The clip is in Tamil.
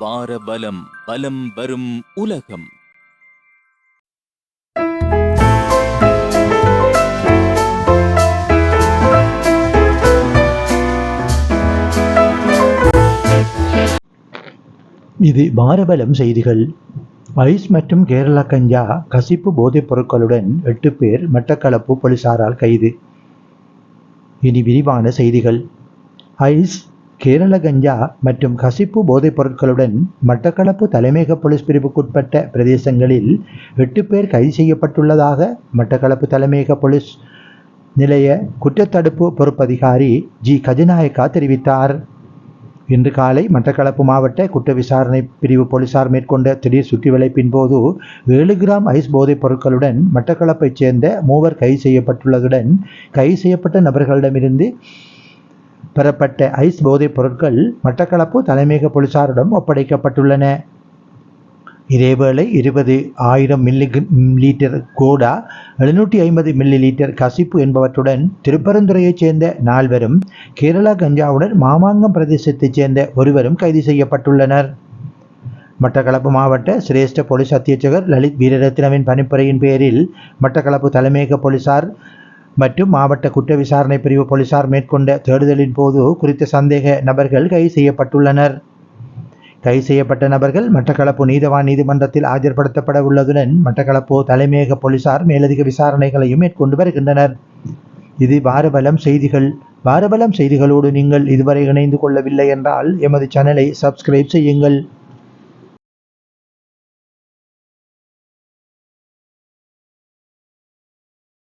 பாரபலம் பலம் வரும் உலகம். இது பாரபலம் செய்திகள். ஐஸ் மற்றும் கேரளா கஞ்சா கசிப்பு போதைப் பொருட்களுடன் எட்டு பேர் மட்டக்களப்பு போலீசாரால் கைது. இனி விரிவான செய்திகள். ஐஸ் கேரள கஞ்சா மற்றும் கசிப்பு போதைப் பொருட்களுடன் மட்டக்களப்பு தலைமையக போலீஸ் பிரிவுக்குட்பட்ட பிரதேசங்களில் எட்டு பேர் கைது செய்யப்பட்டுள்ளதாக மட்டக்களப்பு தலைமையக போலீஸ் நிலைய குற்றத்தடுப்பு பொறுப்பதிகாரி ஜி. கஜநாயக்கா தெரிவித்தார். இன்று காலை மட்டக்களப்பு மாவட்ட குற்ற விசாரணை பிரிவு போலீசார் மேற்கொண்ட திடீர் சுற்றிவளைப்பின் போது ஏழு கிராம் ஐஸ் போதைப் பொருட்களுடன் மட்டக்களப்பைச் சேர்ந்த மூவர் கைது செய்யப்பட்டுள்ளதுடன் கைது செய்யப்பட்ட நபர்களிடமிருந்து பெறப்பட்ட ஐஸ் போதைப் பொருட்கள் மட்டக்களப்பு தலைமையக போலீசாரிடம் ஒப்படைக்கப்பட்டுள்ளன. இதேவேளை இருபது ஆயிரம் மில்லி லீட்டர் கோடா எழுநூற்றி ஐம்பது மில்லி லீட்டர் கசிப்பு என்பவற்றுடன் திருப்பரந்துறையைச் சேர்ந்த நால்வரும் கேரளா கஞ்சாவுடன் மாமாங்கம் பிரதேசத்தைச் சேர்ந்த ஒருவரும் கைது செய்யப்பட்டுள்ளனர். மட்டக்களப்பு மாவட்ட சிரேஷ்ட போலீஸ் அத்தியட்சகர் லலித் வீரரத்னவின் பணிப்புரையின் பேரில் மட்டக்களப்பு தலைமையக போலீசார் மற்றும் மாவட்ட குற்ற விசாரணை பிரிவு போலீசார் மேற்கொண்ட தேடுதலின் போது குறித்த சந்தேக நபர்கள் கைது செய்யப்பட்டுள்ளனர். கைது செய்யப்பட்ட நபர்கள் மட்டக்களப்பு நீதவான் நீதிமன்றத்தில் ஆஜர்படுத்தப்பட உள்ளதுடன் மட்டக்களப்பு தலைமையக போலீசார் மேலதிக விசாரணைகளையும் மேற்கொண்டு வருகின்றனர். இது வாரபலம் செய்திகள். வாரபலம் செய்திகளோடு நீங்கள் இதுவரை இணைந்து கொள்ளவில்லை என்றால் எமது சேனலை சப்ஸ்கிரைப் செய்யுங்கள்.